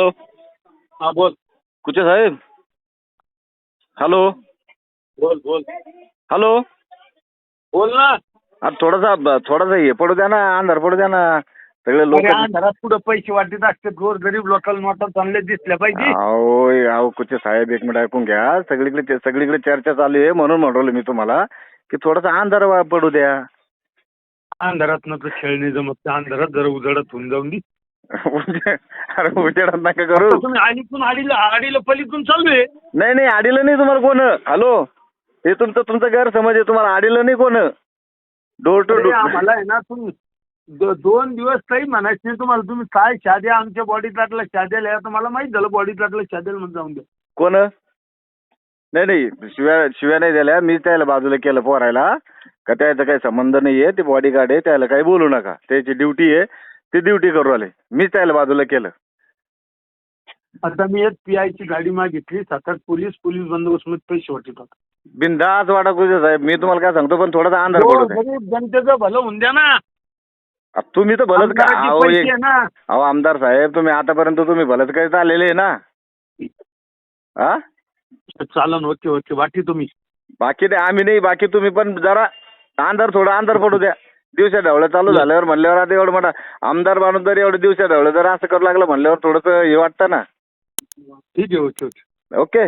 Hello. हा बोल. कुचे साहेब? हॅलो. बोल बोल. हॅलो. बोल ना. अरे थोडासा थोडासा हे पडू द्या ना अंधार पडू द्या ना. सगळे लोक अरे अंधारात पुढे पैसे वाटत असते गोर गरीब लोकल नोटा चांगले दिसल्या पाहिजे. अहो अहो कुचे साहेब एक मिनिट ऐकून घ्या. सगळीकडे ते- सगळीकडे चर्चा चालू आहे म्हणून म्हणलो मी तुम्हाला की थोडासा अंधार वा- पडू द्या. अंधारात न तर खेळणे जमत नाही. अंधारात जरा उजाडत होऊन जाऊन दे अरे उजेडात नका करू? आता तुम्ही आडीतून आडीला आडीला पलीतून चालू आहे. नाही नाही आडीलं नाही तुम्हाला कोण? हॅलो? हे तुमचं तुमचं गैरसमज आहे. तुम्हाला आडीलं नाही कोण? डोर टू अरे, डोर आम्हाला आहे ना तुम्ही दो- दोन दिवस काही म्हणायचं नाही तुम्हाला. तुम्ही काय शाद्या आमच्या बॉडी टाकला शाद्याला या तुम्हाला माहीत झालं बॉडी टाकलं शाद्याला मध्ये जाऊन द्या. कोण? नाही नाही शिव्या शिव्या नाही दिल्या. मी त्याला बाजूला केलं पोरायला. का त्याचा काही संबंध नाही आहे ते बॉडीगार्ड आहे त्याला काही बोलू नका. त्याची ड्युटी आहे. ती ड्युटी करू आले मीच त्याला बाजूला केलं. आता मी एक पी ची गाडी मागितली. सात आठ पोलीस पोलीस बंदोबस्त मध्ये पैसे वाटत बिंदास वाटा कुठे साहेब मी तुम्हाला काय सांगतो पण थोडासा अंधार हो, पडू गरीब जनतेचं भलं होऊन द्या ना. आ, तुम्ही तर भलंच का आमदाराचे अहो पैसे एक आहे ना. अहो आमदार साहेब तुम्ही आतापर्यंत तुम्ही भलंच काही चाललेले आहे ना. हा चालन होते होते वाटी तुम्ही. बाकी नाही आम्ही नाही बाकी तुम्ही पण जरा अंधार थोडा अंधार पडू द्या. दिवसा ढवळं चालू झाल्यावर म्हणल्यावर आता एवढं मोठा आमदार माणूस जर एवढं दिवसा ढवळं जर असं करू लागलं म्हणल्यावर थोडंसं हे वाटतं ना. ठीक आहे ओके ओके. ओके.